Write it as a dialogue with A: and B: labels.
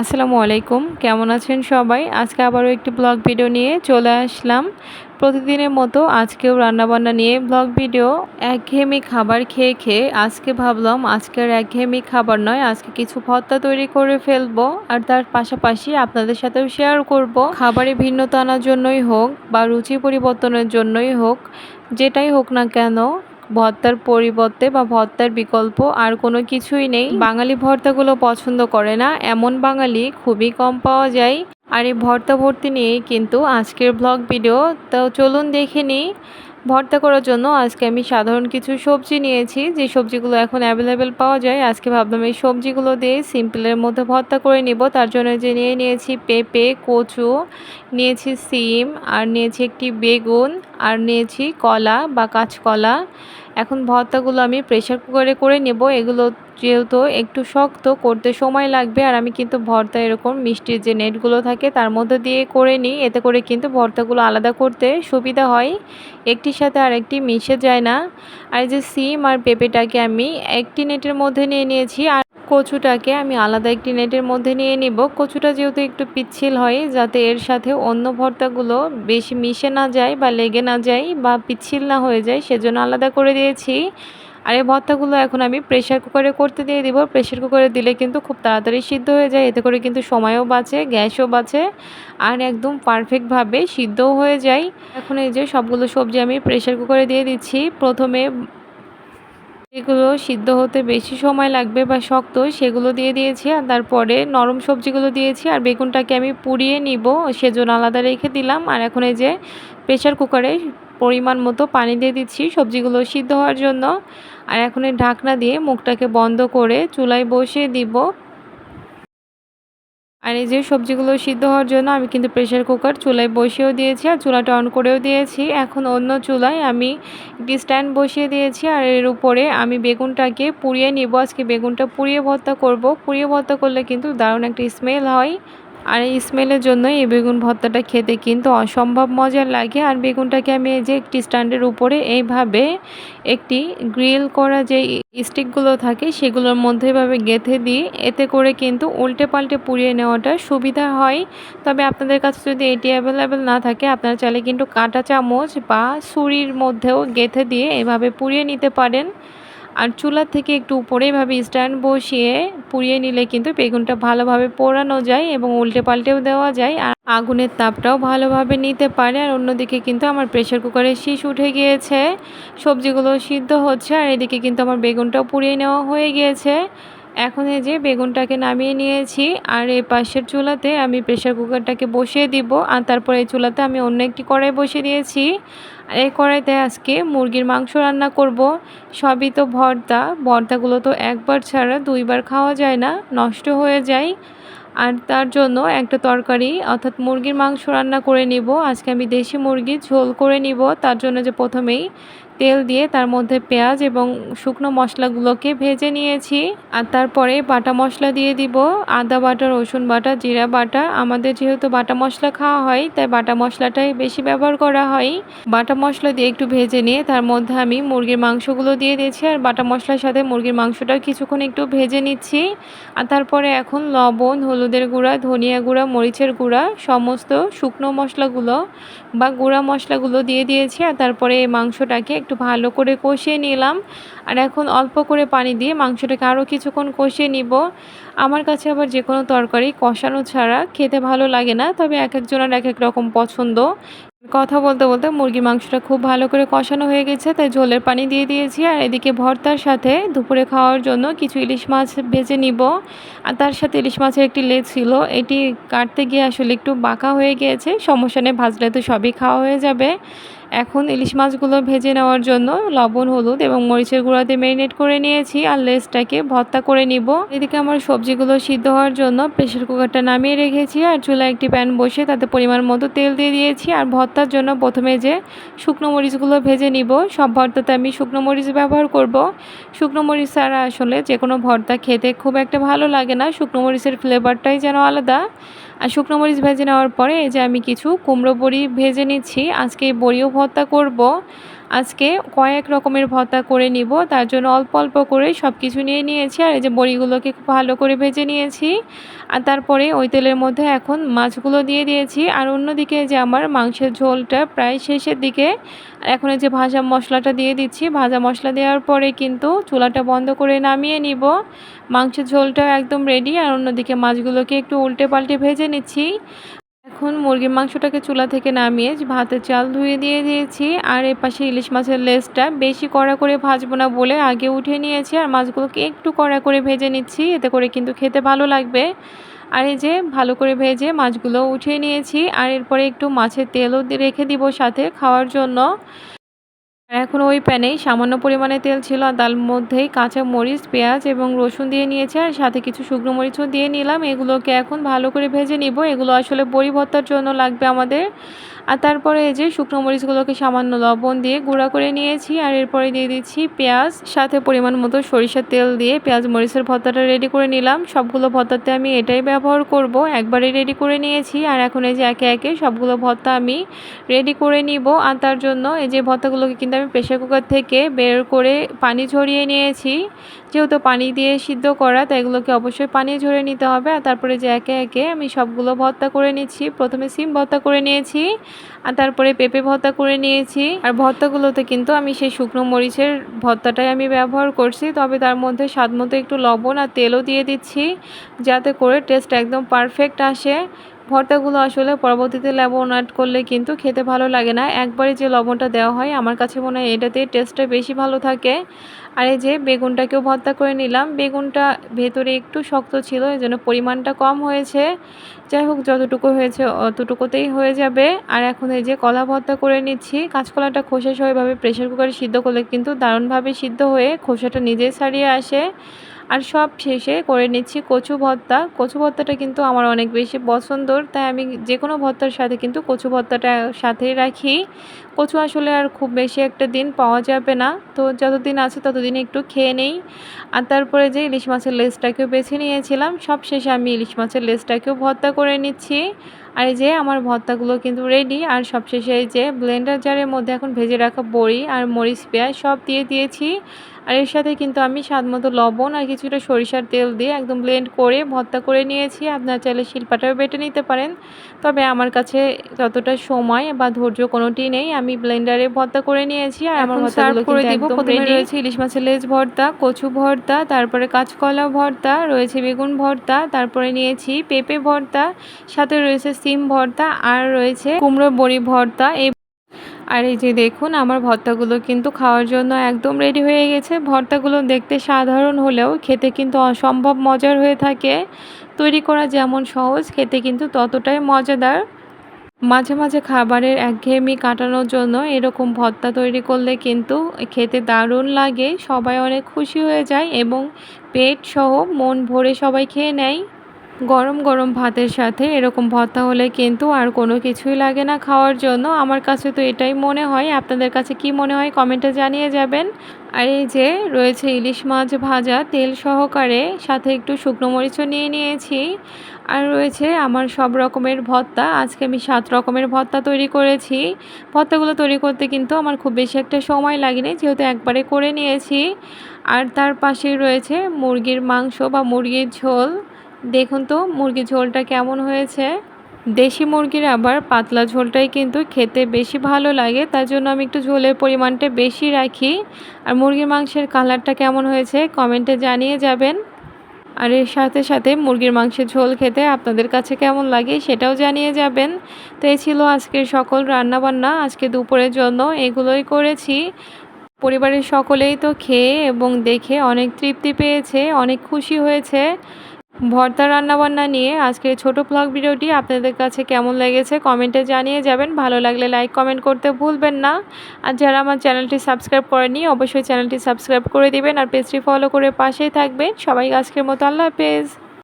A: আসসালামু আলাইকুম। কেমন আছেন সবাই? আজকে আবারও একটি ব্লগ ভিডিও নিয়ে চলে আসলাম। প্রতিদিনের মতো আজকেও রান্নাবান্না নিয়ে ব্লগ ভিডিও। একঘেয়েমি খাবার খেয়ে খেয়ে আজকে ভাবলাম আজকের একঘেয়েমি খাবার নয়, আজকে কিছু ভর্তা তৈরি করে ফেলব। আর তার পাশাপাশি আপনাদের সাথেও শেয়ার করব। খাবারে ভিন্নতা আনার জন্যই হোক বা রুচি পরিবর্তনের জন্যই হোক, যেটাই হোক না কেন ভর্তার পরিবর্তে বা ভর্তার বিকল্প আর কোনো কিছুই নেই। বাঙালি ভর্তাগুলো পছন্দ করে না। এমন বাঙালি খুবই কম পাওয়া যায়। আর এই ভর্তা ভর্তি নিয়েই কিন্তু আজকের ব্লগ ভিডিও। তো চলুন দেখে নিই ভর্তা করার জন্য আজকে আমি সাধারণ কিছু সবজি নিয়েছি। যে সবজিগুলো এখন অ্যাভেলেবেল পাওয়া যায়, আজকে ভাবলাম এই সবজিগুলো দিয়ে সিম্পলের মধ্যে ভর্তা করে নিব। তার জন্য যে নিয়ে নিয়েছি পেঁপে, কচু, নিয়েছি সিম, আর নিয়েছি একটি বেগুন, আর নিয়েছি কলা বা কাঁচকলা। এখন ভর্তাগুলো আমি প্রেশার কুকারে করে নেব। এগুলো যেহেতু একটু শক্ত, করতে সময় লাগবে, আর আমি কিন্তু ভর্তা এরকম মিষ্টির যে নেটগুলো থাকে তার মধ্যে দিয়ে করে নিই। এতে করে কিন্তু ভর্তাগুলো আলাদা করতে সুবিধা হয়। একটির সাথে আরেকটি মিশে যায় না। আর যে সিম আর পেঁপেটাকে আমি একটি নেটের মধ্যে নিয়ে নিয়েছি আর কচুটাকে আমি আলাদা একটি নেটের মধ্যে নিয়ে নিব। কচুটা যেহেতু একটু পিচ্ছিল হয়, যাতে এর সাথে অন্য ভর্তাগুলো বেশি মিশে না যায় বা লেগে না যায় বা পিচ্ছিল না হয়ে যায়, সেজন্য আলাদা করে দিয়েছি। আর এই ভর্তাগুলো এখন আমি প্রেশার কুকারে করতে দিয়ে দিব। প্রেশার কুকারে দিলে কিন্তু খুব তাড়াতাড়ি সিদ্ধ হয়ে যায়। এতে করে কিন্তু সময়ও বাঁচে, গ্যাসও বাঁচে আর একদম পারফেক্টভাবে সিদ্ধও হয়ে যায়। এখন এই যে সবগুলো সবজি আমি প্রেশার কুকারে দিয়ে দিচ্ছি। প্রথমে যেগুলো সিদ্ধ হতে বেশি সময় লাগবে বা শক্ত সেগুলো দিয়ে দিয়েছি আর তারপরে নরম সবজিগুলো দিয়েছি আর বেগুনটাকে আমি পুড়িয়ে নিব। সেজন্য আলাদা রেখে দিলাম। আর এখন এই যে প্রেশার কুকারে পরিমাণ মতো পানি দিয়ে দিচ্ছি সবজিগুলো সিদ্ধ হওয়ার জন্য। আর এখন এই ঢাকনা দিয়ে মুখটাকে বন্ধ করে চুলায় বসিয়ে দিব। আর এই যে সবজিগুলো সিদ্ধ হওয়ার জন্য আমি কিন্তু প্রেশার কুকার চুলায় বসিয়েও দিয়েছি আর চুলাটা অন করেও দিয়েছি। এখন অন্য চুলায় আমি একটি স্ট্যান্ড বসিয়ে দিয়েছি আর এর উপরে আমি বেগুনটাকে পুড়িয়ে নিব। আজকে বেগুনটা পুড়িয়ে ভর্তা করব। পুড়িয়ে ভর্তা করলে কিন্তু দারুণ একটা স্মেল হয়। আর এই স্মেলের জন্য এই বেগুন ভর্তাটা খেতে কিন্তু অসম্ভব মজার লাগে। আর বেগুনটাকে আমি এই যে একটি স্ট্যান্ডের উপরে এইভাবে একটি গ্রিল করা যে স্টিকগুলো থাকে সেগুলোর মধ্যে এভাবে গেঁথে দিই। এতে করে কিন্তু উল্টে পাল্টে পুড়িয়ে নেওয়াটা সুবিধা হয়। তবে আপনাদের কাছে যদি এটি অ্যাভেলেবেল না থাকে, আপনারা চাইলে কিন্তু কাঁটা চামচ বা ছুরির মধ্যেও গেঁথে দিয়ে এভাবে পুড়িয়ে নিতে পারেন। আর চুলা থেকে একটু উপরে এভাবে স্ট্যান্ড বসিয়ে পুড়িয়ে নিলে কিন্তু বেগুনটা ভালোভাবে পোড়ানো যায় এবং উল্টে পাল্টেও দেওয়া যায়। আর আগুনের তাপটাও ভালোভাবে নিতে পারে। আর অন্যদিকে কিন্তু আমার প্রেশার কুকারে শীষ উঠে গিয়েছে, সবজিগুলো সিদ্ধ হচ্ছে, আর এদিকে কিন্তু আমার বেগুনটাও পুড়িয়ে নেওয়া হয়ে গিয়েছে। এখন এই যে বেগুনটাকে নামিয়ে নিয়েছি, আর এই পাশের চুলাতে আমি প্রেশার কুকারটাকে বসিয়ে দিব, আর তারপরে এই চুলাতে আমি অন্য একটি কড়াই বসিয়ে দিয়েছি। আর এই কড়াইতে আজকে মুরগির মাংস রান্না করব। সবই তো ভর্তা, ভর্তাগুলো তো একবার ছাড়া দুইবার খাওয়া যায় না, নষ্ট হয়ে যায়। আর তার জন্য একটা তরকারি, অর্থাৎ মুরগির মাংস রান্না করে নিব। আজকে আমি দেশি মুরগির ঝোল করে নিব, তার জন্য যে প্রথমেই তেল দিয়ে তার মধ্যে পেঁয়াজ এবং শুকনো মশলাগুলোকে ভেজে নিয়েছি। আর তারপরে বাটা মশলা দিয়ে দিব। আদা বাটা, রসুন বাটা, জিরা বাটা। আমাদের যেহেতু বাটা মশলা খাওয়া হয়, তাই বাটা মশলাটাই বেশি ব্যবহার করা হয়। বাটা মশলা দিয়ে একটু ভেজে নিয়ে তার মধ্যে আমি মুরগির মাংসগুলো দিয়ে দিয়েছি। আর বাটা মশলার সাথে মুরগির মাংসটা কিছুক্ষণ একটু ভেজে নিচ্ছি। আর তারপরে এখন লবণ, হলুদের গুঁড়া, ধনিয়া গুঁড়া, মরিচের গুঁড়া, সমস্ত শুকনো মশলাগুলো বা গুঁড়া মশলাগুলো দিয়ে দিয়েছি। আর তারপরে এই মাংসটাকে একটু ভালো করে কষিয়ে নিলাম। আর এখন অল্প করে পানি দিয়ে মাংসটাকে আরও কিছুক্ষণ কষিয়ে নিব। আমার কাছে আবার যে কোনো তরকারি কষানো ছাড়া খেতে ভালো লাগে না, তবে এক একজনের এক এক রকম পছন্দ। কথা বলতে বলতে মুরগির মাংসটা খুব ভালো করে কষানো হয়ে গেছে, তাই ঝোলের পানি দিয়ে দিয়েছি। আর এদিকে ভর্তার সাথে দুপুরে খাওয়ার জন্য কিছু ইলিশ মাছ ভেজে নিব। আর তার সাথে ইলিশ মাছের একটি লেজ ছিল, এটি কাটতে গিয়ে আসলে একটু বাঁকা হয়ে গিয়েছে। সমস্যা নেই, ভাজলে তো সবই খাওয়া হয়ে যাবে। এখন ইলিশ মাছগুলো ভেজে নেওয়ার জন্য লবণ, হলুদ এবং মরিচের গুঁড়াতে ম্যারিনেট করে নিয়েছি আর লেসটাকে ভর্তা করে নিব। এদিকে আমার সবজিগুলো সিদ্ধ হওয়ার জন্য প্রেশার কুকারটা নামিয়ে রেখেছি আর চুলা একটি প্যান বসে তাতে পরিমাণ মতো তেল দিয়ে দিয়েছি আর ভর্তার জন্য প্রথমে যে শুকনো মরিচগুলো ভেজে নিব, সব ভর্তাতে আমি শুকনো মরিচ ব্যবহার করব। শুকনো মরিচ ছাড়া আসলে যে কোনো ভর্তা খেতে খুব একটা ভালো লাগে না, শুকনো মরিচের ফ্লেভারটাই যেন আলাদা। আর শুকনো মরিচ ভেজে নেওয়ার পরে এই যে আমি কিছু কুমড়ো বড়ি ভেজে নিচ্ছি। আজকে বড়িও ভর্তা করব। আজকে কয়েক রকমের ভর্তা করে নিব, তার জন্য অল্প অল্প করে সব কিছু নিয়ে নিয়েছি। আর এই যে বড়িগুলোকে খুব ভালো করে ভেজে নিয়েছি। আর তারপরে ওই তেলের মধ্যে এখন মাছগুলো দিয়ে দিয়েছি। আর অন্যদিকে যে আমার মাংসের ঝোলটা প্রায় শেষের দিকে, এখন এই যে ভাজা মশলাটা দিয়ে দিচ্ছি। ভাজা মশলা দেওয়ার পরে কিন্তু চুলাটা বন্ধ করে নামিয়ে নিব। মাংসের ঝোলটাও একদম রেডি আর অন্যদিকে মাছগুলোকে একটু উল্টে পাল্টে ভেজে নিচ্ছি। এখন মুরগির মাংসটাকে চুলা থেকে নামিয়ে ভাতের চাল ধুয়ে দিয়ে দিয়েছি। আর এ পাশে ইলিশ মাছের লেজটা বেশি কড়া করে ভাজবো না বলে আগে উঠে নিয়েছি আর মাছগুলোকে একটু কড়া করে ভেজে নিচ্ছি। এতে করে কিন্তু খেতে ভালো লাগবে। আর এই যে ভালো করে ভেজে মাছগুলো উঠিয়ে নিয়েছি। আর এরপরে একটু মাছের তেলও রেখে দিব সাথে খাওয়ার জন্য। এখন ওই প্যানেই সামান্য পরিমাণে তেল ছিল আর তার মধ্যেই কাঁচা মরিচ, পেঁয়াজ এবং রসুন দিয়ে নিয়েছে আর সাথে কিছু শুকনো মরিচও দিয়ে নিলাম। এগুলোকে এখন ভালো করে ভেজে নিব। এগুলো আসলে বড়ি ভর্তার জন্য লাগবে আমাদের। আর তারপরে এই যে শুকনো মরিচগুলোকে সামান্য লবণ দিয়ে গুঁড়া করে নিয়েছি, আর এরপরে দিয়ে দিচ্ছি পেঁয়াজ, সাথে পরিমাণ মতো সরিষার তেল দিয়ে পেঁয়াজ মরিচের ভর্তাটা রেডি করে নিলাম। সবগুলো ভর্তাতে আমি এটাই ব্যবহার করব, একবারে রেডি করে নিয়েছি, আর এখন এই যে একে একে সবগুলো ভর্তা আমি রেডি করে নিব। আর তার জন্য এই যে ভর্তাগুলোকে কিন্তু আমি প্রেশার কুকার থেকে বের করে পানি ঝরিয়ে নিয়েছি। যেহেতু পানি দিয়ে সিদ্ধ করা, তাই এগুলোকে অবশ্যই পানি ঝরে নিতে হবে। আর তারপরে যে একে একে আমি সবগুলো ভর্তা করে নিচ্ছি। প্রথমে সিম ভর্তা করে নিয়েছি। আর তারপরে পেঁপে ভর্তা করে নিয়েছি। আর ভর্তাগুলোতে কিন্তু আমি সেই শুকনো মরিচের ভর্তাটাই আমি ব্যবহার করছি। তবে তার মধ্যে স্বাদ মতো একটু লবণ আর তেলও দিয়ে দিচ্ছি, যাতে করে টেস্ট একদম পারফেক্ট আসে। ভর্তাগুলো আসলে পরবর্তীতে লবণ অ্যাড করলে কিন্তু খেতে ভালো লাগে না। একবারে যে লবণটা দেওয়া হয়, আমার কাছে মনে হয় এটাতে টেস্টটা বেশি ভালো থাকে। আর এই যে বেগুনটাকেও ভর্তা করে নিলাম। বেগুনটা ভেতরে একটু শক্ত ছিল, এই জন্য পরিমাণটা কম হয়েছে। যাই হোক, যতটুকু হয়েছে অতটুকুতেই হয়ে যাবে। আর এখন এই যে কলা ভর্তা করে নিচ্ছি, কাঁচকলাটা খোসা সহ এভাবে প্রেশার কুকারে সিদ্ধ করলে কিন্তু দারুণভাবে সিদ্ধ হয়ে খোসাটা নিজেই ছাড়িয়ে আসে। আর সব শেষে করে নিচ্ছি কচু ভর্তা। কচু ভর্তাটা কিন্তু আমার অনেক বেশি পছন্দর, তাই আমি যে কোনো ভর্তার সাথে কিন্তু কচু ভর্তাটা সাথেই রাখি। কচু আসলে আর খুব বেশি একটা দিন পাওয়া যাবে না, তো যতদিন আছে ততদিন একটু খেয়ে নেই। আর তারপরে যে ইলিশ মাছের লেজটাকেও বেছে নিয়েছিলাম, সব শেষে আমি ইলিশ মাছের লেজটাকেও ভর্তা করে নিচ্ছি। আর এই যে আমার ভর্তাগুলো কিন্তু রেডি আর সবশেষে এই যে ব্লেন্ডার জারের মধ্যে এখন ভেজে রাখা বড়ি আর মরিচ পেঁয়াজ সব দিয়ে দিয়েছি। আর এর সাথে কিন্তু আমি স্বাদ মতো লবণ আর কিছুটা সরিষার তেল দিয়ে একদম ব্লেন্ড করে ভর্তা করে নিয়েছি। আপনার চাইলে শিল্পাটাও বেটে নিতে পারেন। তবে আমার কাছে যতটা সময় বা ধৈর্য কোনোটি নেই। আমি ব্লেন্ডারে ভর্তা করে নিয়েছি আর আমার সার্ভ করে দিব। প্রথমে রয়েছে ইলিশ মাছের লেজ ভর্তা কচু ভর্তা তারপরে কাঁচকলা ভর্তা রয়েছে বেগুন ভর্তা তারপরে নিয়েছি পেঁপে ভর্তা সাথে রয়েছে সিম ভর্তা আর রয়েছে কুমড়ো বড়ি ভর্তা এই আর এই যে দেখুন, আমার ভর্তাগুলো কিন্তু খাওয়ার জন্য একদম রেডি হয়ে গেছে। ভর্তাগুলো দেখতে সাধারণ হলেও খেতে কিন্তু অসম্ভব মজার হয়ে থাকে। তৈরি করা যেমন সহজ, খেতে কিন্তু ততটাই মজাদার। মাঝে মাঝে খাবারের একঘেয়েমি কাটানোর জন্য এরকম ভর্তা তৈরি করলে কিন্তু খেতে দারুণ লাগে, সবাই অনেক খুশি হয়ে যায় এবং পেট সহ মন ভরে সবাই খেয়ে নেয়। গরম গরম ভাতের সাথে এরকম ভর্তা হলে কিন্তু আর কোনো কিছুই লাগে না খাওয়ার জন্য। আমার কাছে তো এটাই মনে হয়। আপনাদের কাছে কি মনে হয় কমেন্টে জানিয়ে যাবেন। আর এই যে রয়েছে ইলিশ মাছ ভাজা, তেল সহকারে সাথে একটু শুকনো মরিচও নিয়ে নিয়েছি। আর রয়েছে আমার সব রকমের ভর্তা। আজকে আমি সাত রকমের ভর্তা তৈরি করেছি। ভর্তাগুলো তৈরি করতে কিন্তু আমার খুব বেশি একটা সময় লাগেনি, যেহেতু একবারে করে নিয়েছি। আর তার পাশেই রয়েছে মুরগির মাংস বা মুরগির ঝোল। দেখুন তো মুরগির ঝোলটা কেমন হয়েছে? দেশি মুরগির আবার পাতলা ঝোলটাই কিন্তু খেতে বেশি ভালো লাগে, তার জন্য আমি একটু ঝোলের পরিমাণটা বেশি রাখি। আর মুরগির মাংসের কালারটা কেমন হয়েছে কমেন্টে জানিয়ে যাবেন। আর এর সাথে সাথে মুরগির মাংসের ঝোল খেতে আপনাদের কাছে কেমন লাগে সেটাও জানিয়ে যাবেন। তো এই ছিল আজকের সকল রান্নাবান্না, আজকে দুপুরের জন্য এগুলোই করেছি। পরিবারের সকলেই তো খেয়ে এবং দেখে অনেক তৃপ্তি পেয়েছে, অনেক খুশি হয়েছে। ভর্তা রান্নাবান্না নিয়ে আজকের ছোট ব্লগ ভিডিওটি আপনাদের কাছে কেমন লেগেছে কমেন্টে জানিয়ে যাবেন। ভালো লাগলে লাইক কমেন্ট করতে ভুলবেন না। আর যারা আমার চ্যানেলটি সাবস্ক্রাইব করেনি অবশ্যই চ্যানেলটি সাবস্ক্রাইব করে দিবেন আর পেজটি ফলো করে পাশেই থাকবেন। সবাই আজকের মতো আল্লাহ হাফেজ।